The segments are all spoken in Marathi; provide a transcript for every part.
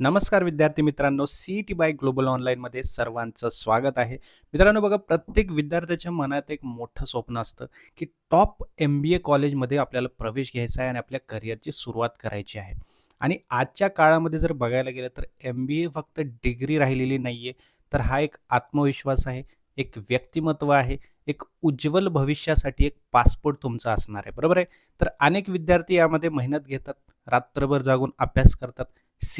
नमस्कार विद्यार्थी मित्रांनो सी टी बाय ग्लोबल ऑनलाईनमध्ये सर्वांचं स्वागत आहे. मित्रांनो बघा प्रत्येक विद्यार्थ्याच्या मनात एक मोठं स्वप्न असतं की टॉप एम बी ए कॉलेजमध्ये आपल्याला प्रवेश घ्यायचा आहे आणि आपल्या करिअरची सुरुवात करायची आहे. आणि आजच्या काळामध्ये जर बघायला गेलं तर एम बी ए फक्त डिग्री राहिलेली नाही आहे तर हा एक आत्मविश्वास आहे एक व्यक्तिमत्व आहे एक उज्ज्वल भविष्यासाठी एक पासपोर्ट तुमचा असणार आहे. बरोबर आहे? तर अनेक विद्यार्थी यामध्ये मेहनत घेतात रात्रभर जागून अभ्यास करतात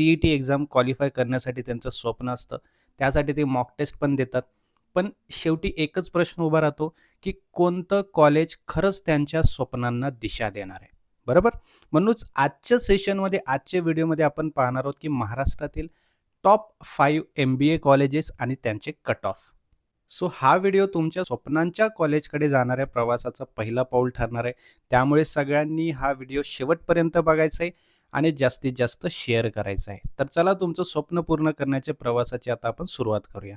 ई टी एक्झाम क्वालिफाय करण्यासाठी त्यांचं स्वप्न असतं. त्यासाठी ते मॉक टेस्ट पण देतात. पण शेवटी एकच प्रश्न उभा राहतो की कोणतं कॉलेज खरंच त्यांच्या स्वप्नांना दिशा देणार आहे? बरोबर? म्हणूनच आजच्या सेशनमध्ये आजच्या व्हिडिओमध्ये आपण पाहणार आहोत की महाराष्ट्रातील top five M B A colleges आणि त्यांचे कट ऑफ. सो हा व्हिडिओ तुमच्या स्वप्नांच्या कॉलेजकडे जाणाऱ्या प्रवासाचा पहिला पाऊल ठरणार आहे. त्यामुळे सगळ्यांनी हा व्हिडिओ शेवटपर्यंत बघायचा आहे आणि जास्तीत जास्त शेअर करायचं आहे. तर चला तुमचं स्वप्न पूर्ण करण्याच्या प्रवासाची आता आपण सुरुवात करूया.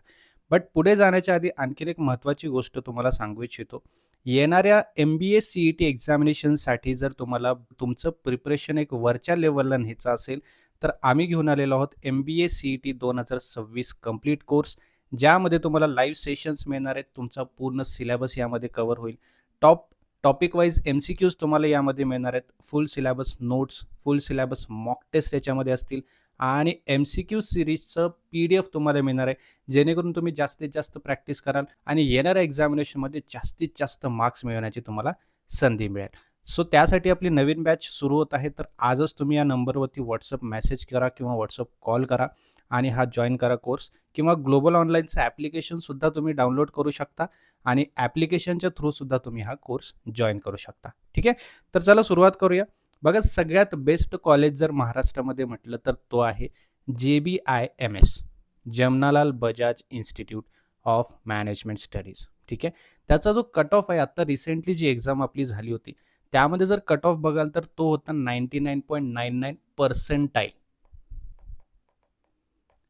बट पुढे जाण्याच्या आधी आणखीन एक महत्त्वाची गोष्ट तुम्हाला सांगू इच्छितो. येणाऱ्या M B S C E T एक्झामिनेशनसाठी जर तुम्हाला तुमचं प्रिपरेशन एक वरच्या लेवलला न्यायचं असेल तर आम्ही घेऊन आलेलो आहोत M B S C E T दोन हजार सव्वीस कंप्लीट कोर्स ज्यामध्ये तुम्हाला लाईव्ह सेशन्स मिळणार आहेत. तुमचा पूर्ण सिलेबस यामध्ये कवर होईल. Top topic wise M C Qs तुम्हाला यामध्ये मिळणार आहेत. Full syllabus notes full syllabus mock test याच्यामध्ये असतील. आणि एम सी क्यू सिरीजचं पी डी एफ तुम्हाला मिळणार आहे. जेणेकरून तुम्ही जास्तीत जास्त प्रॅक्टिस कराल आणि येणाऱ्या एक्झामिनेशनमध्ये जास्तीत जास्त मार्क्स मिळवण्याची तुम्हाला संधी मिळेल. सो त्यासाठी आपली नवीन बॅच सुरू होत आहे. तर आजच तुम्ही या नंबरवरती व्हॉट्सअप मेसेज करा किंवा व्हॉट्सअप कॉल करा आणि हा जॉईन करा कोर्स किंवा ग्लोबल ऑनलाईनचं ॲप्लिकेशनसुद्धा तुम्ही डाउनलोड करू शकता आणि ॲप्लिकेशनच्या थ्रूसुद्धा तुम्ही हा कोर्स जॉईन करू शकता. ठीक आहे? तर चला सुरुवात करूया. बघा सगळ्यात बेस्ट कॉलेज जर महाराष्ट्रामध्ये म्हटलं तर तो आहे J B I M S Jamnalal Bajaj institute of management studies ठीक आहे? त्याचा जो कट ऑफ आहे आत्ता रिसेंटली जी एक्झाम आपली झाली होती त्यामध्ये जर कट ऑफ बघाल तर तो होता ninety nine point nine nine percentile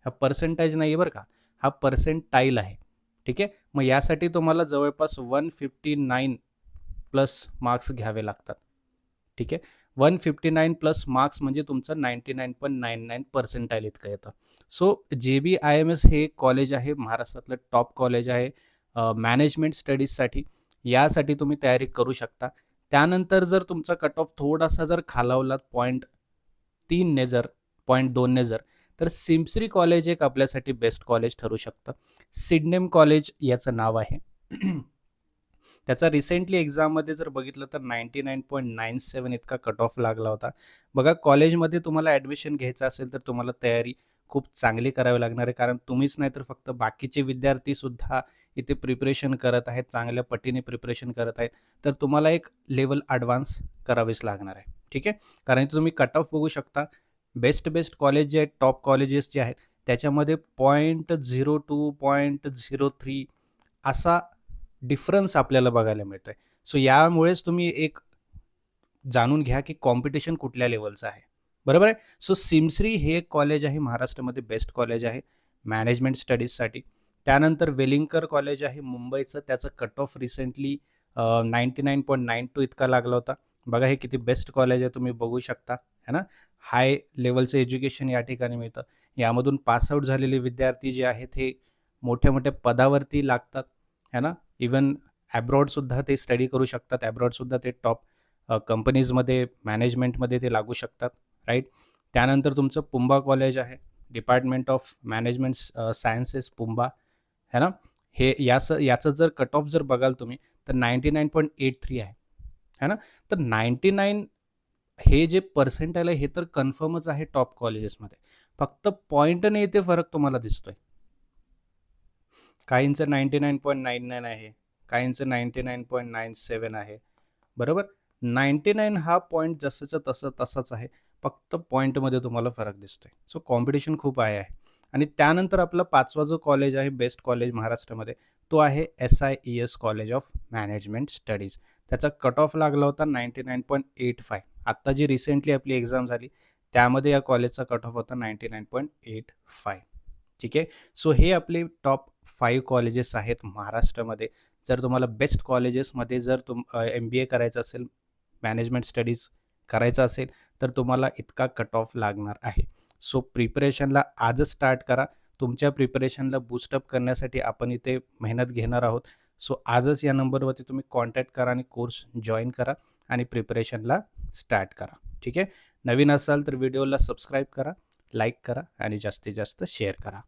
हा पर्सेंटाईज नाही आहे बरं का. हा पर्सेंटाईल आहे. ठीक आहे? मग यासाठी तुम्हाला जवळपास one fifty nine plus marks घ्यावे लागतात. ठीक आहे? One fifty nine plus marks म्हणजे तुमचं ninety nine point nine nine percentile इतकं येतं. So J B I M S हे कॉलेज आहे. महाराष्ट्रातलं टॉप कॉलेज आहे. मॅनेजमेंट स्टडीजसाठी यासाठी तुम्ही तयारी करू शकता. त्यानंतर जर तुमचा कट ऑफ थोडासा जर खालावला पॉईंट तीनने जर पॉईंट दोनने जर तर सिम्सरी कॉलेज एक आपल्यासाठी बेस्ट कॉलेज ठरू शकतं. सिडनेम कॉलेज याचं नाव आहे. त्याचा रिसेंटली एक्झाममध्ये जर बघितलं तर ninety nine point nine seven इतका कट ऑफ लागला होता. बघा कॉलेजमध्ये तुम्हाला ॲडमिशन घ्यायचं असेल तर तुम्हाला तयारी खूप चांगली करावी लागणार आहे. कारण तुम्हीच नाही तर फक्त बाकीचे विद्यार्थीसुद्धा इथे प्रिपरेशन करत आहेत चांगल्या पटीने प्रिपरेशन करत आहेत. तर तुम्हाला एक लेवल ॲडव्हान्स करावीच लागणार आहे. ठीक आहे? कारण तुम्ही कट ऑफ बघू शकता. बेस्ट बेस्ट कॉलेज जे आहेत टॉप कॉलेजेस जे आहेत त्याच्यामध्ये point zero two point zero three असा डिफरन्स आपल्याला बघायला मिळतो आहे सो यामुळेच तुम्ही एक जाणून घ्या की कॉम्पिटिशन कुठल्या लेवलचं आहे. बरोबर आहे? सो सिमश्री हे एक कॉलेज आहे. महाराष्ट्रामध्ये बेस्ट कॉलेज आहे. मॅनेजमेंट स्टडीजसाठी त्यानंतर वेलिंगकर कॉलेज आहे. मुंबईचं. त्याचं cut off recently ninety nine point nine two इतका लागला होता. बघा हे किती बेस्ट कॉलेज आहे. तुम्ही बघू शकता. है ना? हाय लेवलचं एज्युकेशन या ठिकाणी मिळतं. यामधून पासआउट झालेले विद्यार्थी जे आहेत हे मोठ्या मोठ्या पदावरती लागतात. है ना? इवन ॲब्रॉडसुद्धा ते स्टडी करू शकतात. ॲब्रॉडसुद्धा ते टॉप कंपनीजमध्ये मॅनेजमेंटमध्ये ते लागू शकतात राईट? त्यानंतर तुमचं पुंबा कॉलेज आहे. Department of management sciences PUMBA है ना? हे याचं याचं जर कट ऑफ जर बघाल तुम्ही तर ninety nine point eight three आहे है ना? तर नाईन्टी नाईन हे जे पर्सेंटाईल आहे हे तर कन्फर्मच आहे टॉप कॉलेजेसमध्ये. फक्त पॉईंटने येते फरक तुम्हाला दिसतोय. काहींचं ninety nine point nine nine आहे काहींचं ninety nine point nine seven आहे. बरोबर? नाईन्टी नाईन हा पॉईंट जसंचं तसं तसंच आहे फक्त पॉईंटमध्ये तुम्हाला फरक दिसतोय. सो कॉम्पिटिशन खूप आहे. आहे आणि त्यानंतर आपला पाचवा जो कॉलेज आहे बेस्ट कॉलेज महाराष्ट्रामध्ये तो आहे S I E S college of management studies त्याचा कट ऑफ लागला होता ninety nine point eight five आत्ता जी रिसेंटली आपली एक्झाम झाली त्यामध्ये या कॉलेजचा कट ऑफ होता ninety nine point eight five ठीक आहे? सो हे आपले टॉप फाईव्ह कॉलेजेस आहेत महाराष्ट्रामध्ये. जर तुम्हाला बेस्ट कॉलेजेसमध्ये जर तुम एम बी ए करायचं असेल मॅनेजमेंट स्टडीज करायचं असेल तर तुम्हाला इतका कट ऑफ लागणार आहे. सो प्रिपरेशनला आजच स्टार्ट करा. तुमच्या प्रिपरेशनला बूस्टअप करण्यासाठी आपण इथे मेहनत घेणार आहोत. सो आजच या नंबरवरती तुम्ही कॉन्टॅक्ट करा आणि कोर्स जॉईन करा आणि प्रिपरेशनला स्टार्ट करा. ठीक आहे? नवीन असाल तर व्हिडिओला सबस्क्राईब करा लाईक करा आणि जास्तीत जास्त शेअर करा.